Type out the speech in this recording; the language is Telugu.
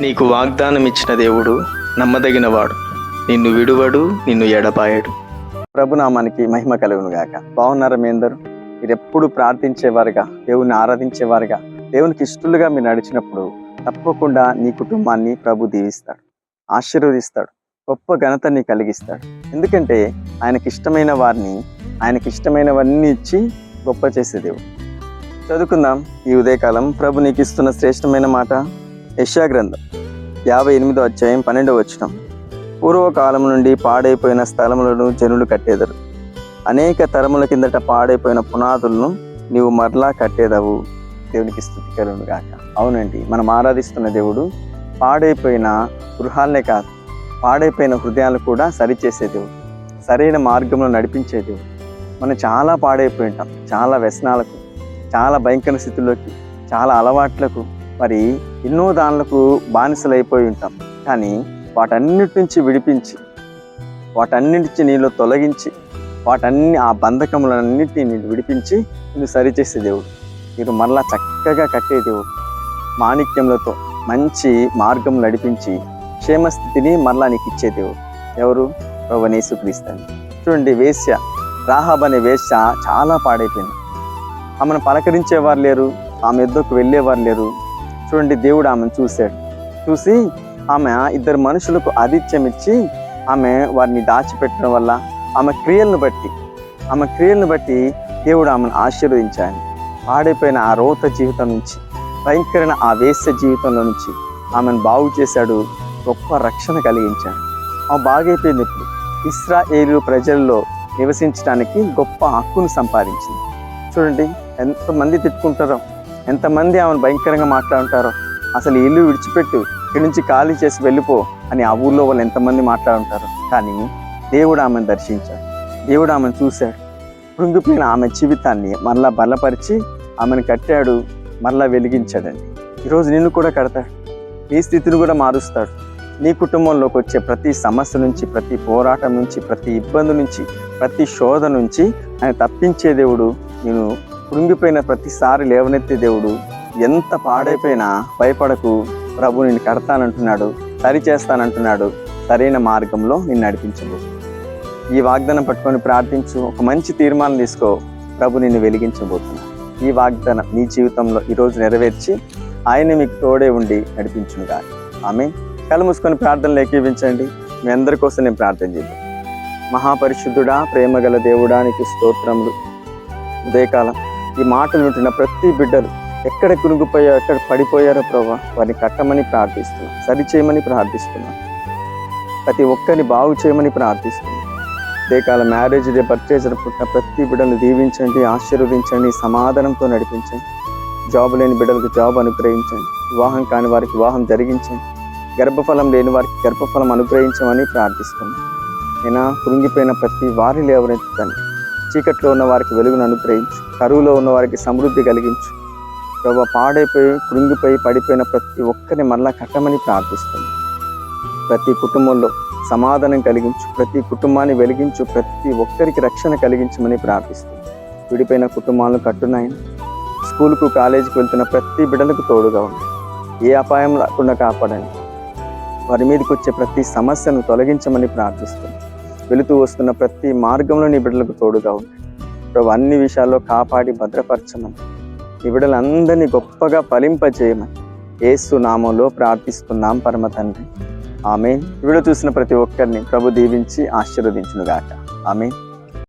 నీకు వాగ్దానం ఇచ్చిన దేవుడు నమ్మదగినవాడు. నిన్ను విడువడు నిన్ను ఎడపాయడు ప్రభునామానికి మహిమ కలుగును గాక బాగున్నారా మీ అందరూ? మీరు ఎప్పుడు ప్రార్థించేవారుగా దేవుని ఆరాధించేవారుగా దేవునికి ఇష్టలుగా మీరు నడిచినప్పుడు తప్పకుండా నీ కుటుంబాన్ని ప్రభు దీవిస్తాడు ఆశీర్వదిస్తాడు గొప్ప ఘనతని కలిగిస్తాడు. ఎందుకంటే ఆయనకి ఇష్టమైన వారిని ఆయనకి ఇష్టమైనవన్నీ ఇచ్చి గొప్ప చేసే దేవుడు. చదువుకుందాం. ఈ ఉదయకాలం ప్రభు నీకు ఇస్తున్న శ్రేష్టమైన మాట యష్యా గ్రంథం యాభై ఎనిమిదో అధ్యాయం పన్నెండవ వచనం. పూర్వకాలం నుండి పాడైపోయిన స్థలములను జనులు కట్టేదరు. అనేక తరముల కిందట పాడైపోయిన పునాదులను నీవు మరలా కట్టేదవు. దేవునికి స్థుతి కలుగును గాక. అవునండి మనం ఆరాధిస్తున్న దేవుడు పాడైపోయిన గృహాలనే కాదు పాడైపోయిన హృదయాలు కూడా సరిచేసే దేవుడు సరైన మార్గంలో నడిపించే దేవుడు. మనం చాలా పాడైపోయి ఉంటాం చాలా వ్యసనాలకు చాలా భయంకర స్థితుల్లోకి చాలా అలవాట్లకు మరి ఎన్నో దానులకు బానిసలైపోయి ఉంటాం. కానీ వాటన్నిటి నుంచి విడిపించి వాటన్నిటి నీలో తొలగించి వాటన్ని ఆ బంధకములన్నిటిని నేను విడిపించి నేను సరిచేసే దేవుడు. మీరు మరలా చక్కగా కట్టే దేవుడు. మాణిక్యములతో మంచి మార్గం నడిపించి క్షేమస్థితిని మరలా నీకు ఇచ్చే దేవుడు. ఎవరు? ప్రభనేసు క్రీస్తాను చూడండి వేశ్య రాహాబ్ అనే వేశ్య చాలా పాడైపోయింది. ఆమెను పలకరించేవారు లేరు ఆమె ఎద్దకు వెళ్ళేవారు లేరు. చూడండి దేవుడు ఆమెను చూశాడు. చూసి ఆమె ఇద్దరు మనుషులకు ఆతిథ్యం ఇచ్చి ఆమె వారిని దాచిపెట్టడం వల్ల ఆమె క్రియలను బట్టి ఆమె క్రియలను బట్టి దేవుడు ఆమెను ఆశీర్వదించాడు. పాడైపోయిన ఆ రోత జీవితం నుంచి భయంకరమైన ఆ వేశ్య జీవితంలో నుంచి ఆమెను బాగు చేశాడు గొప్ప రక్షణ కలిగించాడు. ఆమె బాగైపోయింది ఇప్పుడు. ఇస్రాయేలు ప్రజల్లో నివసించడానికి గొప్ప హక్కును సంపాదించింది. చూడండి ఎంతమంది తిట్టుకుంటారో. ఎంతమంది ఆమెను భయంకరంగా మాట్లాడుంటారో? అసలు ఇల్లు విడిచిపెట్టు. ఇక్కడి నుంచి ఖాళీ చేసి వెళ్ళిపో అని ఆ ఊళ్ళో వాళ్ళు ఎంతమంది మాట్లాడుంటారు. కానీ దేవుడు ఆమెను దర్శించాడు. దేవుడు ఆమెను చూశాడు. కృంగిపోయిన ఆమె జీవితాన్ని మరలా బలపరిచి ఆమెను కట్టాడు మరలా వెలిగించాడండి. ఈరోజు నిన్ను కూడా కడతాడు. నీ స్థితిని కూడా మారుస్తాడు. నీ కుటుంబంలోకి వచ్చే ప్రతి సమస్య నుంచి ప్రతి పోరాటం నుంచి ప్రతి ఇబ్బంది నుంచి ప్రతి శోధ నుంచి ఆయన తప్పించే దేవుడు నేను కృంగిపోయిన ప్రతిసారి లేవనెత్తే దేవుడు ఎంత పాడైపోయినా భయపడకు. ప్రభు నిన్ను కడతానంటున్నాడు సరి చేస్తానంటున్నాడు సరైన మార్గంలో నిన్ను నడిపించబోదు ఈ వాగ్దానం పట్టుకొని ప్రార్థించు ఒక మంచి తీర్మానం తీసుకో ప్రభు నిన్ను వెలిగించబోతుంది ఈ వాగ్దానం నీ జీవితంలో ఈరోజు నెరవేర్చి ఆయన మీకు తోడే ఉండి నడిపించుగా ఆమె కళ్ళు మూసుకొని ప్రార్థనలు ఏకీవించండి. మీ అందరి కోసం నేను ప్రార్థన చేద్దాం. మహాపరిశుద్ధుడా ప్రేమగల దేవుడానికి స్తోత్రములు. ఉదయకాలం ఈ మాటలు వింటున్న ప్రతి బిడ్డలు ఎక్కడ కురుగిపోయారో ఎక్కడ పడిపోయారో ప్రభా వారిని కట్టమని ప్రార్థిస్తున్నాం సరి చేయమని ప్రార్థిస్తున్నాం. ప్రతి ఒక్కరిని బాగు చేయమని ప్రార్థిస్తున్నాం. కాల మ్యారేజ్ డే బర్త్డే జరుపుకుంటున్న ప్రతి బిడ్డను దీవించండి ఆశీర్వదించండి సమాధానంతో నడిపించండి. జాబ్ లేని బిడ్డలకు జాబ్ అనుగ్రహించండి. వివాహం కాని వారికి వివాహం జరిగించండి. గర్భఫలం లేని వారికి గర్భఫలం అనుగ్రహించమని ప్రార్థిస్తున్నాను నేను కృంగిపోయిన ప్రతి వారి లేవనెత్తండి చీకట్లో ఉన్న వారికి వెలుగును అనుగ్రహించు. కరువులో ఉన్న వారికి సమృద్ధి కలిగించు. ప్రభా పాడైపోయి కృంగిపోయి పడిపోయిన ప్రతి ఒక్కరిని మరలా కట్టమని ప్రార్థిస్తుంది ప్రతి కుటుంబంలో సమాధానం కలిగించు. ప్రతి కుటుంబాన్ని వెలిగించు. ప్రతి ఒక్కరికి రక్షణ కలిగించమని ప్రార్థిస్తుంది విడిపోయిన కుటుంబాలను కట్టునాయన స్కూల్కు కాలేజీకి వెళ్తున్న ప్రతి బిడ్డలకు తోడుగా ఉంది ఏ అపాయం రాకుండా కాపాడండి. వారి మీదకి వచ్చే ప్రతి సమస్యను తొలగించమని ప్రార్థిస్తుంది వెళుతూ వస్తున్న ప్రతి మార్గంలో నీ బిడ్డలకు తోడుగా ఉంది ప్రభు అన్ని విషయాల్లో కాపాడి భద్రపరచమని. నీ బిడ్డలందరినీ గొప్పగా ఫలింపజేయమని ఏసు నామంలో ప్రార్థిస్తున్నాం పరమ తండ్రి. ఆమె వీడియో చూసిన ప్రతి ఒక్కరిని ప్రభు దీవించి ఆశీర్వదించునుగాక. ఆమె